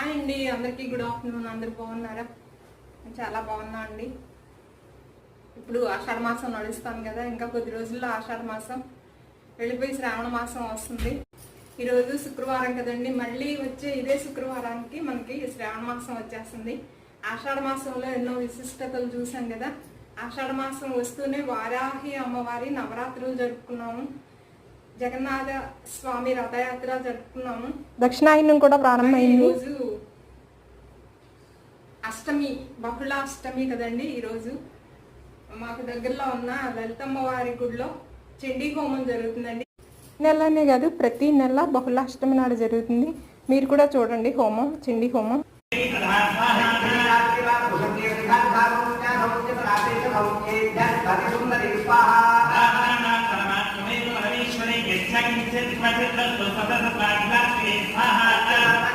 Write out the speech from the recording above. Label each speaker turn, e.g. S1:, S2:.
S1: Hi అండి అందరికీ good afternoon అందరు బాగున్నారా? నేను చాలా బాగున్నా అండి. ఇప్పుడు ఆషాఢ మాసం నడుస్తాను కదా ఇంకా కొద్ది రోజుల్లో ఆషాఢ మాసం వెళ్ళిపోయి శ్రావణ మాసం వస్తుంది. ఈరోజు శుక్రవారం కదండి మళ్ళీ వచ్చే ఇదే శుక్రవారానికి మనకి శ్రావణ మాసం వచ్చేస్తుంది. ఆషాఢ మాసంలో ఎన్నో విశిష్టతలు చూసాం కదా ఆషాఢ మాసం వస్తూనే వారాహి అమ్మవారి నవరాత్రులు జరుపుకున్నాము. జగన్నాథ స్వామి రథయాత్ర జరుపుకున్నాము.
S2: దక్షిణాయనం కూడా ప్రారంభమైంది.
S1: ఈరోజు అష్టమి బహుళ అష్టమి కదండి ఈరోజు? మాకు దగ్గరలో ఉన్న లలితమ్మ వారి గుడిలో చండీ హోమం జరుగుతుందండి.
S2: నెలనే కాదు ప్రతి నెల బహుళాష్టమి నాడు జరుగుతుంది. మీరు కూడా చూడండి హోమం చిండి హోమం.